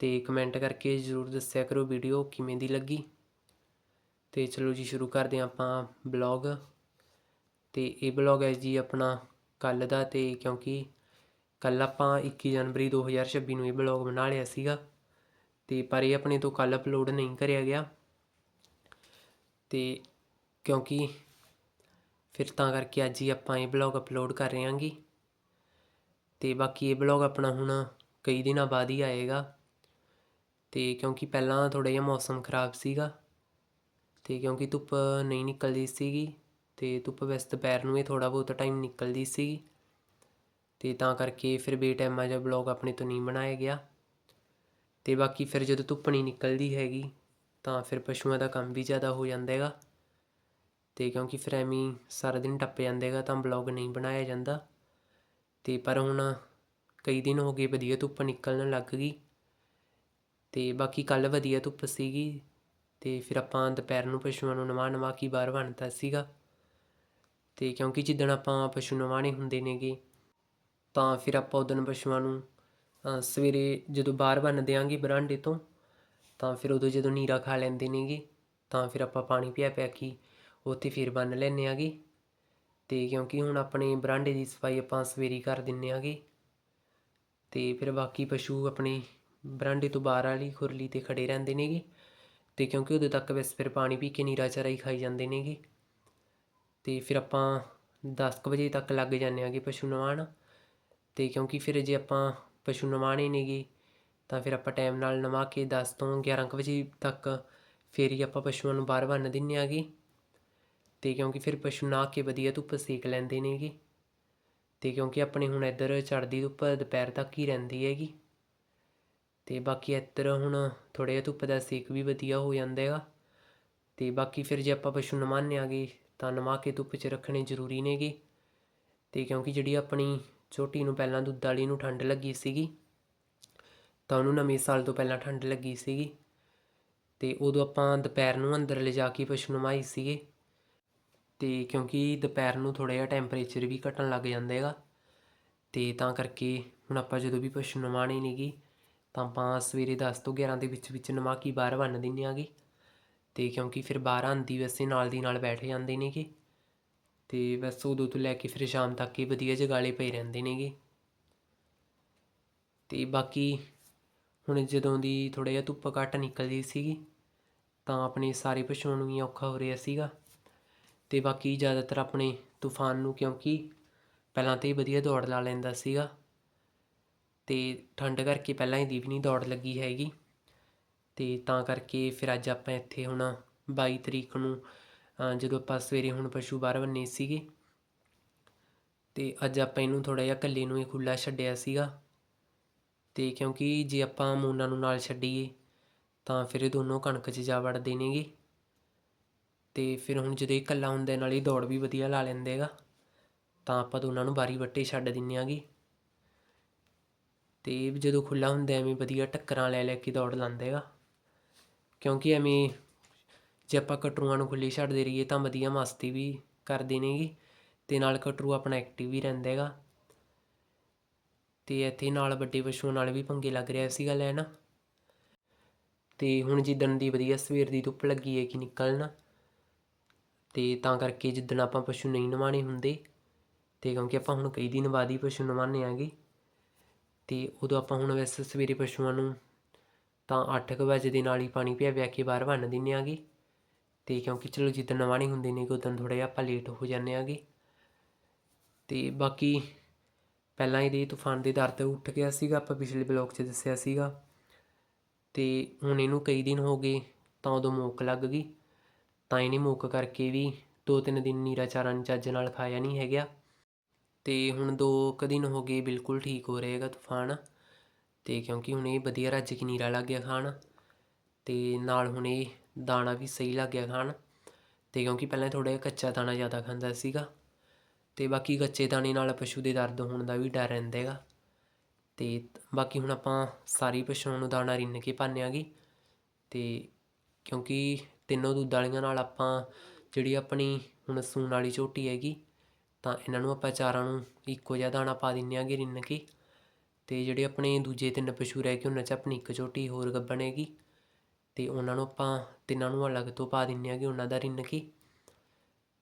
ਅਤੇ ਕਮੈਂਟ ਕਰਕੇ ਜ਼ਰੂਰ ਦੱਸਿਆ ਕਰੋ ਵੀਡੀਓ ਕਿਵੇਂ ਦੀ ਲੱਗੀ। ਤੇ ਚਲੋ ਜੀ, ਸ਼ੁਰੂ ਕਰਦੇ ਹਾਂ ਆਪਾਂ ਬਲੌਗ ਤੇ ਇਹ ਬਲੌਗ ਹੈ ਜੀ ਆਪਣਾ ਕੱਲ ਦਾ ਤੇ ਕਿਉਂਕਿ ਕੱਲ ਆਪਾਂ 21 ਜਨਵਰੀ 2026 ਨੂੰ ਇਹ ਬਲੌਗ ਬਣਾ ਲਿਆ ਸੀਗਾ। ਤੇ ਪਰ ਇਹ ਆਪਣੇ ਤੋਂ ਕੱਲ ਅਪਲੋਡ ਨਹੀਂ ਕਰਿਆ ਗਿਆ। ਤੇ ਕਿਉਂਕਿ ਫਿਰ ਤਾਂ ਕਰਕੇ ਅੱਜ ਹੀ ਆਪਾਂ ਇਹ ਬਲੌਗ ਅਪਲੋਡ ਕਰ ਰਹੇ ਹਾਂਗੇ। ਤੇ ਬਾਕੀ ਇਹ ਬਲੌਗ ਆਪਣਾ ਹੁਣ ਕਈ ਦਿਨਾਂ ਬਾਅਦ ਹੀ ਆਏਗਾ। ਅਤੇ ਕਿਉਂਕਿ ਪਹਿਲਾਂ ਥੋੜ੍ਹਾ ਜਿਹਾ ਮੌਸਮ ਖਰਾਬ ਸੀਗਾ ਅਤੇ ਕਿਉਂਕਿ ਧੁੱਪ ਨਹੀਂ ਨਿਕਲਦੀ ਸੀਗੀ ਅਤੇ ਧੁੱਪ ਵੈਸੇ ਦੁਪਹਿਰ ਨੂੰ ਹੀ ਥੋੜ੍ਹਾ ਬਹੁਤ ਟਾਈਮ ਨਿਕਲਦੀ ਸੀਗੀ ਅਤੇ ਤਾਂ ਕਰਕੇ ਫਿਰ ਬੇਟਾਈਮਾ ਜਿਹਾ ਬਲੌਗ ਆਪਣੇ ਤੋਂ ਨਹੀਂ ਬਣਾਇਆ ਗਿਆ ਅਤੇ ਬਾਕੀ ਫਿਰ ਜਦੋਂ ਧੁੱਪ ਨਹੀਂ ਨਿਕਲਦੀ ਹੈਗੀ ਤਾਂ ਫਿਰ ਪਸ਼ੂਆਂ ਦਾ ਕੰਮ ਵੀ ਜ਼ਿਆਦਾ ਹੋ ਜਾਂਦਾ ਹੈਗਾ ਅਤੇ ਕਿਉਂਕਿ ਫਿਰ ਐਵੇਂ ਸਾਰਾ ਦਿਨ ਟੱਪ ਜਾਂਦਾ ਹੈਗਾ ਤਾਂ ਬਲੌਗ ਨਹੀਂ ਬਣਾਇਆ ਜਾਂਦਾ ਅਤੇ ਪਰ ਹੁਣ ਕਈ ਦਿਨ ਹੋ ਗਏ ਵਧੀਆ ਧੁੱਪ ਨਿਕਲਣ ਲੱਗ ਗਈ ਅਤੇ ਬਾਕੀ ਕੱਲ੍ਹ ਵਧੀਆ ਧੁੱਪ ਸੀਗੀ ਅਤੇ ਫਿਰ ਆਪਾਂ ਦੁਪਹਿਰ ਨੂੰ ਪਸ਼ੂਆਂ ਨੂੰ ਨਵਾ ਨਵਾ ਕੇ ਬਾਹਰ ਬਣਤਾ ਸੀਗਾ। ਅਤੇ ਕਿਉਂਕਿ ਜਿੱਦਣ ਆਪਾਂ ਪਸ਼ੂ ਨਵਾਣੇ ਹੁੰਦੇ ਨੇਗੇ, ਤਾਂ ਫਿਰ ਆਪਾਂ ਉਦਣ ਪਸ਼ੂਆਂ ਨੂੰ ਸਵੇਰੇ ਜਦੋਂ ਬਾਹਰ ਬੰਨ ਦਿਆਂਗੇ ਬਰਾਂਡੇ ਤੋਂ, ਤਾਂ ਫਿਰ ਉਦੋਂ ਜਦੋਂ ਨੀਰਾ ਖਾ ਲੈਂਦੇ ਨੇਗੇ, ਤਾਂ ਫਿਰ ਆਪਾਂ ਪਾਣੀ ਪਿਆ ਪਿਆ ਕੇ ਉੱਥੇ ਫਿਰ ਬੰਨ ਲੈਂਦੇ ਆਗੇ। ਤੇ ਕਿਉਂਕਿ ਹੁਣ ਆਪਣੇ ਬਰਾਂਡੇ ਦੀ ਸਫ਼ਾਈ ਆਪਾਂ ਸਵੇਰੇ ਕਰ ਦਿੰਨੇ ਆਗੇ। ਤੇ ਫਿਰ ਬਾਕੀ ਪਸ਼ੂ ਆਪਣੇ ਬਰਾਂਡੇ ਤੋਂ ਬਾਹਰ ਵਾਲੀ ਖੁਰਲੀ ਤੇ ਖੜੇ ਰਹਿੰਦੇ ਨੇਗੇ ਤੇ ਕਿਉਂਕਿ ਉਦੋਂ ਤੱਕ ਵੈਸੇ ਫਿਰ ਪਾਣੀ ਪੀ ਕੇ ਨੀਰਾ ਚਾਰਾ ਹੀ ਖਾਈ ਜਾਂਦੇ ਨੇਗੇ। ਤੇ ਫਿਰ ਆਪਾਂ 10 ਕੁ ਵਜੇ ਤੱਕ ਲੱਗ ਜਾਂਦੇ ਆਗੇ ਪਸ਼ੂ ਨਵਾਉਣ। ਤੇ ਕਿਉਂਕਿ ਫਿਰ ਜੇ ਆਪਾਂ ਪਸ਼ੂ ਨਵਾਣੇ ਨੇਗੇ ਤਾਂ ਫਿਰ ਆਪਾਂ ਟਾਈਮ ਨਾਲ ਨਵਾ ਕੇ 10 ਤੋਂ 11 ਕੁ ਵਜੇ ਤੱਕ ਫਿਰ ਹੀ ਆਪਾਂ ਪਸ਼ੂਆਂ ਨੂੰ ਬਾਹਰ ਬੰਨ ਦਿੰਨੇ ਆਗੇ। ਤੇ ਕਿਉਂਕਿ ਫਿਰ ਪਸ਼ੂ ਨਹਾ ਕੇ ਵਧੀਆ ਧੁੱਪ ਸੇਕ ਲੈਂਦੇ ਨੇਗੇ। ਤੇ ਕਿਉਂਕਿ ਆਪਣੇ ਹੁਣ ਇੱਧਰ ਚੜ੍ਹਦੀ ਧੁੱਪ ਦੁਪਹਿਰ ਤੱਕ ਹੀ ਰਹਿੰਦੀ ਹੈਗੀ। ਅਤੇ ਬਾਕੀ ਇੱਧਰ ਹੁਣ ਥੋੜ੍ਹਾ ਜਿਹਾ ਧੁੱਪ ਦਾ ਸੇਕ ਵੀ ਵਧੀਆ ਹੋ ਜਾਂਦਾ ਹੈਗਾ। ਅਤੇ ਬਾਕੀ ਫਿਰ ਜੇ ਆਪਾਂ ਪਸ਼ੂ ਨਵਾਉਂਦੇ ਆਗੇ ਤਾਂ ਨਵਾ ਕੇ ਧੁੱਪ 'ਚ ਰੱਖਣੇ ਜ਼ਰੂਰੀ ਨੇਗੇ। ਅਤੇ ਕਿਉਂਕਿ ਜਿਹੜੀ ਆਪਣੀ ਝੋਟੀ ਨੂੰ ਪਹਿਲਾਂ ਦੁੱਧ ਵਾਲੀ ਨੂੰ ਠੰਡ ਲੱਗੀ ਸੀਗੀ, ਤਾਂ ਉਹਨੂੰ ਨਵੇਂ ਸਾਲ ਤੋਂ ਪਹਿਲਾਂ ਠੰਡ ਲੱਗੀ ਸੀਗੀ। ਅਤੇ ਉਦੋਂ ਆਪਾਂ ਦੁਪਹਿਰ ਨੂੰ ਅੰਦਰ ਲਿਜਾ ਕੇ ਪਸ਼ੂ ਨਵਾਈ ਸੀਗੇ। ਅਤੇ ਕਿਉਂਕਿ ਦੁਪਹਿਰ ਨੂੰ ਥੋੜ੍ਹਾ ਜਿਹਾ ਟੈਂਪਰੇਚਰ ਵੀ ਘਟਣ ਲੱਗ ਜਾਂਦਾ ਹੈਗਾ। ਅਤੇ ਤਾਂ ਕਰਕੇ ਹੁਣ ਆਪਾਂ ਜਦੋਂ ਵੀ ਪਸ਼ੂ ਨਵਾਣੇ ਨੇਗੇ ਤਾਂ ਆਪਾਂ ਸਵੇਰੇ 10 ਤੋਂ 11 ਦੇ ਵਿੱਚ ਵਿੱਚ ਨਮਾਕੀ ਬਾਹਰ ਬੰਨ ਦਿੰਨੇ ਆਗੇ। ਤੇ ਕਿਉਂਕਿ ਫਿਰ ਬਾਹਰ ਆਂਦੀ ਵੈਸੇ ਨਾਲ ਦੀ ਨਾਲ ਬੈਠ ਜਾਂਦੇ ਨੇਗੇ। ਤੇ ਬਸ ਉਦੋਂ ਤੋਂ ਲੈ ਕੇ ਫਿਰ ਸ਼ਾਮ ਤੱਕ ਹੀ ਵਧੀਆ ਜਗਾਲੇ ਪਏ ਰਹਿੰਦੇ ਨੇਗੇ। ਤੇ ਬਾਕੀ ਹੁਣ ਜਦੋਂ ਦੀ ਥੋੜਾ ਜਿਹਾ ਧੁੱਪ ਘੱਟ ਨਿਕਲਦੀ ਸੀਗੀ, ਤਾਂ ਆਪਣੇ ਸਾਰੇ ਪਸ਼ੂਆਂ ਨੂੰ ਵੀ ਔਖਾ ਹੋ ਰਿਹਾ ਸੀਗਾ। ਤੇ ਬਾਕੀ ਜ਼ਿਆਦਾਤਰ ਆਪਣੇ ਤੂਫਾਨ ਨੂੰ ਕਿਉਂਕਿ ਪਹਿਲਾਂ ਤੇ ਵਧੀਆ ਦੌੜ ਲਾ ਲੈਂਦਾ ਸੀਗਾ। ਅਤੇ ਠੰਡ ਕਰਕੇ ਪਹਿਲਾਂ ਇਹਦੀ ਵੀ ਨਹੀਂ ਦੌੜ ਲੱਗੀ ਹੈਗੀ। ਅਤੇ ਤਾਂ ਕਰਕੇ ਫਿਰ ਅੱਜ ਆਪਾਂ ਇੱਥੇ ਹੁਣ ਬਾਈ ਤਰੀਕ ਨੂੰ ਜਦੋਂ ਆਪਾਂ ਸਵੇਰੇ ਹੁਣ ਪਸ਼ੂ ਬਾਹਰ ਬੰਨੇ ਸੀਗੇ। ਅਤੇ ਅੱਜ ਆਪਾਂ ਇਹਨੂੰ ਥੋੜ੍ਹਾ ਜਿਹਾ ਇਕੱਲੇ ਨੂੰ ਹੀ ਖੁੱਲ੍ਹਾ ਛੱਡਿਆ ਸੀਗਾ। ਅਤੇ ਕਿਉਂਕਿ ਜੇ ਆਪਾਂ ਮੂਨਾ ਨੂੰ ਨਾਲ ਛੱਡੀਏ, ਤਾਂ ਫਿਰ ਇਹ ਦੋਨੋਂ ਕਣਕ 'ਚ ਜਾ ਵੜਦੇ ਨੇਗੇ। ਅਤੇ ਫਿਰ ਹੁਣ ਜਦੋਂ ਇਹ ਇਕੱਲਾ ਹੁੰਦਾ, ਨਾਲ ਹੀ ਦੌੜ ਵੀ ਵਧੀਆ ਲਾ ਲੈਂਦੇ ਹੈਗਾ। ਤਾਂ ਆਪਾਂ ਦੋਨਾਂ ਨੂੰ ਬਾਰੀ ਵੱਟੇ ਛੱਡ ਦਿੰਨੇ ਆਗੇ। ਅਤੇ ਜਦੋਂ ਖੁੱਲ੍ਹਾ ਹੁੰਦਾ ਐਵੇਂ ਵਧੀਆ ਟੱਕਰਾਂ ਲੈ ਲੈ ਕੇ ਦੌੜ ਲਾਉਂਦਾ ਹੈਗਾ। ਕਿਉਂਕਿ ਐਵੇਂ ਜੇ ਆਪਾਂ ਕਟਰੂਆਂ ਨੂੰ ਖੁੱਲੀ ਛੱਡਦੇ ਰਹੀਏ ਤਾਂ ਵਧੀਆ ਮਸਤੀ ਵੀ ਕਰਦੇ ਨੇਗੇ ਅਤੇ ਨਾਲ ਕਟਰੂ ਆਪਣਾ ਐਕਟਿਵ ਵੀ ਰਹਿੰਦਾ ਹੈਗਾ। ਅਤੇ ਇੱਥੇ ਨਾਲ ਵੱਡੇ ਪਸ਼ੂਆਂ ਨਾਲ ਵੀ ਪੰਗੇ ਲੱਗ ਰਿਹਾ ਸੀਗਾ ਲੈਣਾ। ਅਤੇ ਹੁਣ ਜਿੱਦਣ ਦੀ ਵਧੀਆ ਸਵੇਰ ਦੀ ਧੁੱਪ ਲੱਗੀ ਹੈ ਕਿ ਨਿਕਲਣਾ ਅਤੇ ਤਾਂ ਕਰਕੇ ਜਿੱਦਣ ਆਪਾਂ ਪਸ਼ੂ ਨਹੀਂ ਨਵਾਣੇ ਹੁੰਦੇ ਅਤੇ ਕਿਉਂਕਿ ਆਪਾਂ ਹੁਣ ਕਈ ਦਿਨ ਬਾਅਦ ਹੀ ਪਸ਼ੂ ਨਵਾਉਂਦੇ ਆਂਗੇ। ਅਤੇ ਉਦੋਂ ਆਪਾਂ ਹੁਣ ਵੈਸੇ ਸਵੇਰੇ ਪਸ਼ੂਆਂ ਨੂੰ ਤਾਂ ਅੱਠ ਕੁ ਵਜੇ ਦੇ ਨਾਲ ਹੀ ਪਾਣੀ ਪਿਆ ਪਿਆ ਕੇ ਬਾਹਰ ਬੰਨ ਦਿੰਦੇ ਆਗੇ। ਅਤੇ ਕਿਉਂਕਿ ਚਲੋ ਜਿੱਦਣ ਨਵਾਣੇ ਹੁੰਦੇ ਨੇ ਉਦੋਂ ਥੋੜ੍ਹਾ ਜਿਹਾ ਆਪਾਂ ਲੇਟ ਹੋ ਜਾਂਦੇ ਆਗੇ। ਅਤੇ ਬਾਕੀ ਪਹਿਲਾਂ ਇਹਦੇ ਤੂਫਾਨ ਦੇ ਦਰ ਤੇ ਉੱਠ ਗਿਆ ਸੀਗਾ, ਆਪਾਂ ਪਿਛਲੇ ਬਲੌਗ 'ਚ ਦੱਸਿਆ ਸੀਗਾ। ਅਤੇ ਹੁਣ ਇਹਨੂੰ ਕਈ ਦਿਨ ਹੋ ਗਏ ਤਾਂ ਉਦੋਂ ਮੋਕ ਲੱਗ ਗਈ। ਤਾਂ ਇਹਨੇ ਮੋਕ ਕਰਕੇ ਵੀ ਦੋ ਤਿੰਨ ਦਿਨ ਨੀਰਾ ਚਾਰਾ ਨੀ ਚੱਜ ਨਾਲ ਖਾਇਆ ਨਹੀਂ ਹੈਗਾ। ਅਤੇ ਹੁਣ ਦੋ ਕੁ ਦਿਨ ਹੋ ਗਏ ਬਿਲਕੁਲ ਠੀਕ ਹੋ ਰਹੇਗਾ ਤੂਫਾਨ ਅਤੇ ਕਿਉਂਕਿ ਹੁਣ ਇਹ ਵਧੀਆ ਰੱਜ ਕੇ ਨੀਰਾ ਲੱਗ ਗਿਆ ਖਾਣ ਅਤੇ ਨਾਲ ਹੁਣ ਇਹ ਦਾਣਾ ਵੀ ਸਹੀ ਲੱਗ ਗਿਆ ਖਾਣ ਅਤੇ ਕਿਉਂਕਿ ਪਹਿਲਾਂ ਥੋੜ੍ਹਾ ਜਿਹਾ ਕੱਚਾ ਦਾਣਾ ਜ਼ਿਆਦਾ ਖਾਂਦਾ ਸੀਗਾ ਅਤੇ ਬਾਕੀ ਕੱਚੇ ਦਾਣੇ ਨਾਲ ਪਸ਼ੂ ਦੇ ਦਰਦ ਹੋਣ ਦਾ ਵੀ ਡਰ ਰਹਿੰਦਾ ਹੈਗਾ ਅਤੇ ਬਾਕੀ ਹੁਣ ਆਪਾਂ ਸਾਰੀ ਪਸ਼ੂਆਂ ਨੂੰ ਦਾਣਾ ਰਿੰਨ ਕੇ ਪਾਉਂਦੇ ਆਂਗੇ ਅਤੇ ਕਿਉਂਕਿ ਤਿੰਨੋਂ ਦੁੱਧ ਵਾਲੀਆਂ ਨਾਲ ਆਪਾਂ ਜਿਹੜੀ ਆਪਣੀ ਹੁਣ ਸੂਣ ਵਾਲੀ ਝੋਟੀ ਹੈਗੀ ਤਾਂ ਇਹਨਾਂ ਨੂੰ ਆਪਾਂ ਚਾਰਾਂ ਨੂੰ ਇੱਕੋ ਜਿਹਾ ਦਾਣਾ ਪਾ ਦਿੰਦੇ ਆਂਗੇ ਰਿੰਨ ਕੇ। ਅਤੇ ਜਿਹੜੇ ਆਪਣੇ ਦੂਜੇ ਤਿੰਨ ਪਸ਼ੂ ਰਹਿ ਗਏ, ਉਹਨਾਂ 'ਚ ਆਪਣੀ ਇੱਕ ਝੋਟੀ ਹੋਰ ਗੱਭਣ ਹੈਗੀ ਅਤੇ ਉਹਨਾਂ ਨੂੰ ਆਪਾਂ ਤਿੰਨਾਂ ਨੂੰ ਅਲੱਗ ਤੋਂ ਪਾ ਦਿੰਦੇ ਆਂਗੇ ਉਹਨਾਂ ਦਾ ਰਿੰਨ ਕੇ।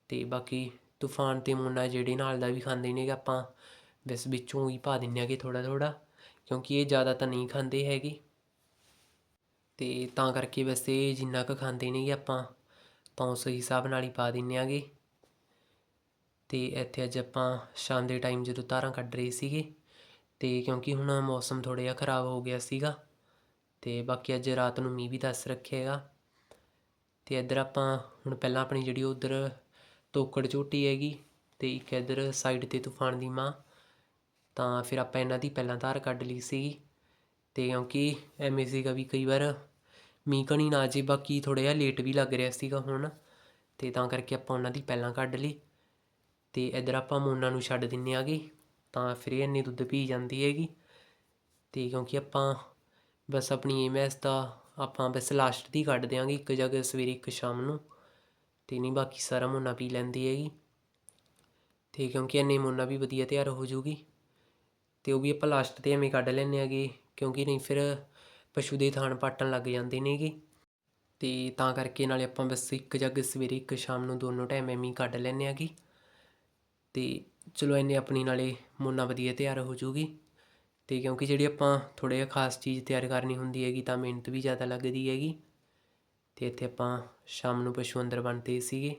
ਤੇ ਬਾਕੀ ਤੂਫਾਨ ਅਤੇ ਮੋਨਾ ਜਿਹੜੇ ਨਾਲ ਦਾ ਵੀ ਖਾਂਦੇ ਨੇਗੇ, ਆਪਾਂ ਬਸ ਵਿੱਚੋਂ ਹੀ ਪਾ ਦਿੰਦੇ ਆਂਗੇ ਥੋੜ੍ਹਾ ਥੋੜ੍ਹਾ, ਕਿਉਂਕਿ ਇਹ ਜ਼ਿਆਦਾ ਤਾਂ ਨਹੀਂ ਖਾਂਦੇ ਹੈਗੇ। ਅਤੇ ਤਾਂ ਕਰਕੇ ਵੈਸੇ ਜਿੰਨਾ ਕੁ ਖਾਂਦੇ ਨੇਗੇ ਆਪਾਂ, ਤਾਂ ਉਸ ਹਿਸਾਬ ਨਾਲ ਹੀ ਪਾ ਦਿੰਦੇ ਆਂਗੇ ਅਤੇ ਇੱਥੇ ਅੱਜ ਆਪਾਂ ਸ਼ਾਮ ਦੇ ਟਾਈਮ ਜਦੋਂ ਧਾਰਾਂ ਕੱਢ ਰਹੇ ਸੀਗੇ ਅਤੇ ਕਿਉਂਕਿ ਹੁਣ ਮੌਸਮ ਥੋੜ੍ਹਾ ਜਿਹਾ ਖਰਾਬ ਹੋ ਗਿਆ ਸੀਗਾ ਅਤੇ ਬਾਕੀ ਅੱਜ ਰਾਤ ਨੂੰ ਮੀਂਹ ਵੀ ਦੱਸ ਰੱਖਿਆ ਹੈਗਾ ਅਤੇ ਇੱਧਰ ਆਪਾਂ ਹੁਣ ਪਹਿਲਾਂ ਆਪਣੀ ਜਿਹੜੀ ਉੱਧਰ ਤੋਕੜ ਝੋਟੀ ਹੈਗੀ ਅਤੇ ਇੱਕ ਇੱਧਰ ਸਾਈਡ ਤੇ ਤੂਫਾਨ ਦੀ ਮਾਂ, ਤਾਂ ਫਿਰ ਆਪਾਂ ਇਹਨਾਂ ਦੀ ਪਹਿਲਾਂ ਧਾਰ ਕੱਢ ਲਈ ਸੀਗੀ। ਅਤੇ ਕਿਉਂਕਿ ਐਵੇਂ ਸੀਗਾ ਵੀ ਕਈ ਵਾਰ ਮੀਂਹ ਕਣੀ ਨਾ ਜੇ ਬਾਕੀ ਥੋੜ੍ਹਾ ਜਿਹਾ ਲੇਟ ਵੀ ਲੱਗ ਰਿਹਾ ਸੀਗਾ ਹੁਣ ਅਤੇ ਤਾਂ ਕਰਕੇ ਆਪਾਂ ਉਹਨਾਂ ਦੀ ਪਹਿਲਾਂ ਕੱਢ ਲਈ। ਅਤੇ ਇੱਧਰ ਆਪਾਂ ਮੋਨਾ ਨੂੰ ਛੱਡ ਦਿੰਦੇ ਆਗੇ, ਤਾਂ ਫਿਰ ਇਹ ਇੰਨੀ ਦੁੱਧ ਪੀ ਜਾਂਦੀ ਹੈਗੀ। ਅਤੇ ਕਿਉਂਕਿ ਆਪਾਂ ਬਸ ਆਪਣੀ ਇਹ ਮੈਸ ਦਾ, ਆਪਾਂ ਬਸ ਲਾਸਟ ਦੀ ਕੱਢ ਦਿਆਂਗੇ, ਇੱਕ ਜਗ੍ਹਾ ਸਵੇਰੇ ਇੱਕ ਸ਼ਾਮ ਨੂੰ। ਅਤੇ ਨਹੀਂ ਬਾਕੀ ਸਾਰਾ ਮੋਨਾ ਪੀ ਲੈਂਦੀ ਹੈਗੀ। ਅਤੇ ਕਿਉਂਕਿ ਇੰਨੇ ਮੋਨਾ ਵੀ ਵਧੀਆ ਤਿਆਰ ਹੋ ਜੂਗੀ। ਅਤੇ ਉਹ ਵੀ ਆਪਾਂ ਲਾਸਟ ਤੇ ਐਵੇਂ ਕੱਢ ਲੈਂਦੇ ਆਗੇ, ਕਿਉਂਕਿ ਨਹੀਂ ਫਿਰ ਪਸ਼ੂ ਦੇ ਥਾਣ ਪਾਟਣ ਲੱਗ ਜਾਂਦੇ ਨੇਗੇ ਅਤੇ ਤਾਂ ਕਰਕੇ ਨਾਲੇ ਆਪਾਂ ਬਸ ਇੱਕ ਜੱਗ ਸਵੇਰੇ ਇੱਕ ਸ਼ਾਮ ਨੂੰ ਦੋਨੋਂ ਟਾਈਮ ਐਵੇਂ ਹੀ ਕੱਢ ਲੈਂਦੇ ਆਗੇ। ਅਤੇ ਚਲੋ ਇੰਨੇ ਆਪਣੀ ਨਾਲੇ ਮੋਨਾ ਵਧੀਆ ਤਿਆਰ ਹੋ ਜੂਗੀ ਅਤੇ ਕਿਉਂਕਿ ਜਿਹੜੀ ਆਪਾਂ ਥੋੜ੍ਹਾ ਜਿਹਾ ਖਾਸ ਚੀਜ਼ ਤਿਆਰ ਕਰਨੀ ਹੁੰਦੀ ਹੈਗੀ ਤਾਂ ਮਿਹਨਤ ਵੀ ਜ਼ਿਆਦਾ ਲੱਗਦੀ ਹੈਗੀ। ਅਤੇ ਇੱਥੇ ਆਪਾਂ ਸ਼ਾਮ ਨੂੰ ਪਸ਼ੂ ਅੰਦਰ ਬੰਨ੍ਹਤੇ ਸੀਗੇ।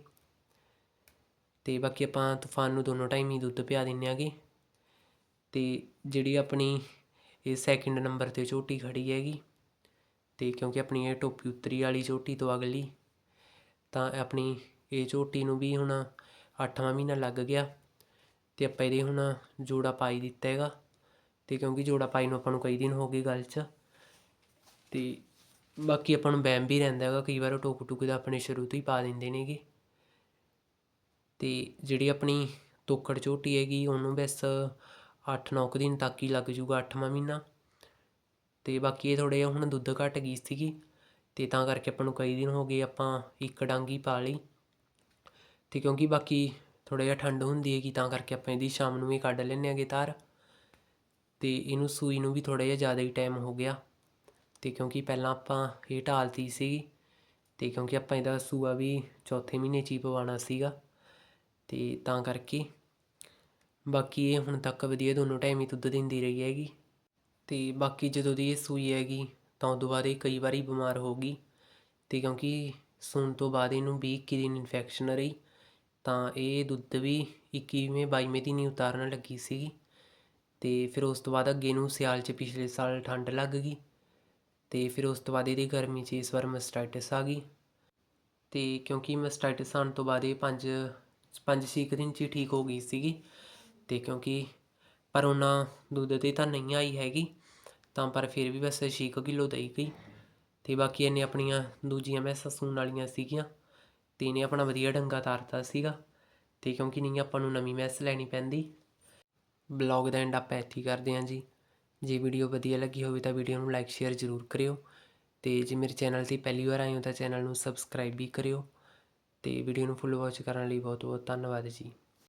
ਅਤੇ ਬਾਕੀ ਆਪਾਂ ਤੂਫਾਨ ਨੂੰ ਦੋਨੋਂ ਟਾਈਮ ਹੀ ਦੁੱਧ ਪਿਆ ਦਿੰਦੇ ਆਗੇ ਅਤੇ ਜਿਹੜੀ ਆਪਣੀ ਇਹ ਸੈਕਿੰਡ ਨੰਬਰ ਤੇ ਝੋਟੀ ਖੜੀ ਹੈਗੀ। ਅਤੇ ਕਿਉਂਕਿ ਆਪਣੀ ਇਹ ਟੋਪੀ ਉੱਤਰੀ ਵਾਲੀ ਝੋਟੀ ਤੋਂ ਅਗਲੀ, ਤਾਂ ਆਪਣੀ ਇਹ ਝੋਟੀ ਨੂੰ ਵੀ ਹੁਣ 8ਵਾਂ ਮਹੀਨਾ ਲੱਗ ਗਿਆ। ਅਤੇ ਆਪਾਂ ਇਹਦੇ ਹੁਣ ਜੋੜਾ ਪਾਈ ਦਿੱਤਾ ਹੈਗਾ ਅਤੇ ਕਿਉਂਕਿ ਜੋੜਾ ਪਾਈ ਨੂੰ ਆਪਾਂ ਨੂੰ ਕਈ ਦਿਨ ਹੋ ਗਏ ਗੱਲ 'ਚ ਅਤੇ ਬਾਕੀ ਆਪਾਂ ਨੂੰ ਵਹਿਮ ਵੀ ਰਹਿੰਦਾ ਹੈਗਾ, ਕਈ ਵਾਰ ਉਹ ਟੋਕ ਟੁਕ ਦਾ ਆਪਣੇ ਸ਼ੁਰੂ ਤੋਂ ਹੀ ਪਾ ਦਿੰਦੇ ਨੇਗੇ। ਅਤੇ ਜਿਹੜੀ ਆਪਣੀ ਤੋਕੜ ਝੋਟੀ ਹੈਗੀ, ਉਹਨੂੰ ਬਸ 8-9 ਦਿਨ ਤੱਕ ਹੀ ਲੱਗ ਜੂਗਾ 8ਵਾਂ ਮਹੀਨਾ। ਅਤੇ ਬਾਕੀ ਇਹ ਥੋੜ੍ਹਾ ਜਿਹਾ ਹੁਣ ਦੁੱਧ ਘਟ ਗਈ ਸੀਗੀ ਅਤੇ ਤਾਂ ਕਰਕੇ ਆਪਾਂ ਨੂੰ ਕਈ ਦਿਨ ਹੋ ਗਏ ਆਪਾਂ ਇੱਕ ਡਾਂਗੀ ਪਾ ਲਈ। ਅਤੇ ਕਿਉਂਕਿ ਬਾਕੀ ਥੋੜ੍ਹਾ ਜਿਹਾ ਠੰਡ ਹੁੰਦੀ ਹੈਗੀ, ਤਾਂ ਕਰਕੇ ਆਪਾਂ ਇਹਦੀ ਸ਼ਾਮ ਨੂੰ ਵੀ ਕੱਢ ਲੈਂਦੇ ਆਗੇ ਤਾਰ। ਅਤੇ ਇਹਨੂੰ ਸੂਈ ਨੂੰ ਵੀ ਥੋੜ੍ਹਾ ਜਿਹਾ ਜ਼ਿਆਦਾ ਹੀ ਟਾਈਮ ਹੋ ਗਿਆ। ਅਤੇ ਕਿਉਂਕਿ ਪਹਿਲਾਂ ਆਪਾਂ ਇਹ ਢਾਲਤੀ ਸੀਗੀ ਅਤੇ ਕਿਉਂਕਿ ਆਪਾਂ ਇਹਦਾ ਸੂਆ ਵੀ ਚੌਥੇ ਮਹੀਨੇ 'ਚ ਹੀ ਪਵਾਉਣਾ ਸੀਗਾ। ਅਤੇ ਤਾਂ ਕਰਕੇ ਬਾਕੀ ਇਹ ਹੁਣ ਤੱਕ ਵਧੀਆ ਦੋਨੋਂ ਟਾਈਮ ਹੀ ਦੁੱਧ ਦਿੰਦੀ ਰਹੀ ਹੈਗੀ। ਅਤੇ ਬਾਕੀ ਜਦੋਂ ਦੀ ਇਹ ਸੂਈ ਹੈਗੀ, ਤਾਂ ਉਦੋਂ ਬਾਅਦ ਇਹ ਕਈ ਵਾਰੀ ਬਿਮਾਰ ਹੋ ਗਈ। ਅਤੇ ਕਿਉਂਕਿ ਸੂਣ ਤੋਂ ਬਾਅਦ ਇਹਨੂੰ 20 ਇੱਕੀ ਦਿਨ ਇਨਫੈਕਸ਼ਨ ਰਹੀ। ਤਾਂ ਇਹ ਦੁੱਧ ਵੀ 21ਵੇਂ 22ਵੇਂ ਦਿਨ ਹੀ ਉਤਾਰਨ ਲੱਗੀ ਸੀਗੀ ਅਤੇ ਫਿਰ ਉਸ ਤੋਂ ਬਾਅਦ ਅੱਗੇ ਨੂੰ ਸਿਆਲ 'ਚ ਪਿਛਲੇ ਸਾਲ ਠੰਡ ਲੱਗ ਗਈ ਅਤੇ ਫਿਰ ਉਸ ਤੋਂ ਬਾਅਦ ਇਹਦੀ ਗਰਮੀ 'ਚ ਇਸ ਵਾਰ ਮਸਟਾਈਟਸ ਆ ਗਈ ਅਤੇ ਕਿਉਂਕਿ ਮਸਟਾਈਟਸ ਆਉਣ ਤੋਂ ਬਾਅਦ ਇਹ ਪੰਜ ਪੰਜ ਛੇ ਕੁ ਦਿਨ 'ਚ ਹੀ ਠੀਕ ਹੋ ਗਈ ਸੀਗੀ ਅਤੇ ਕਿਉਂਕਿ ਪਰ ਉਹਨਾਂ ਦੁੱਧ ਤੇ ਤਾਂ ਨਹੀਂ ਆਈ ਹੈਗੀ ਤਾਂ ਪਰ ਫਿਰ ਵੀ ਬਸ ਛੇ ਕੁ ਕਿਲੋ ਦਈ ਗਈ ਅਤੇ ਬਾਕੀ ਇਹਨੇ ਆਪਣੀਆਂ ਦੂਜੀਆਂ ਮੈਸਾਂ ਸੂਣ ਵਾਲੀਆਂ ਸੀਗੀਆਂ। ਅਤੇ ਇਹਨੇ ਆਪਣਾ ਵਧੀਆ ਡੰਗਾ ਤਾਰਤਾ ਸੀਗਾ ਅਤੇ ਕਿਉਂਕਿ ਨਹੀਂ ਆਪਾਂ ਨੂੰ ਨਵੀਂ ਮੈਸ ਲੈਣੀ ਪੈਂਦੀ। ਬਲੌਗ ਦਾ ਐਂਡ ਆਪਾਂ ਇੱਥੇ ਹੀ ਕਰਦੇ ਹਾਂ ਜੀ। ਜੇ ਵੀਡੀਓ ਵਧੀਆ ਲੱਗੀ ਹੋਵੇ ਤਾਂ ਵੀਡੀਓ ਨੂੰ ਲਾਈਕ ਸ਼ੇਅਰ ਜ਼ਰੂਰ ਕਰਿਓ ਤੇ ਜੇ ਮੇਰੇ ਚੈਨਲ ਤੇ ਪਹਿਲੀ ਵਾਰ ਆਏ ਹੋ ਤਾਂ ਚੈਨਲ ਨੂੰ ਸਬਸਕ੍ਰਾਈਬ ਵੀ ਕਰਿਓ ਤੇ ਵੀਡੀਓ ਨੂੰ ਫੁੱਲ ਵਾਚ ਕਰਨ ਲਈ ਬਹੁਤ ਬਹੁਤ ਧੰਨਵਾਦ ਜੀ।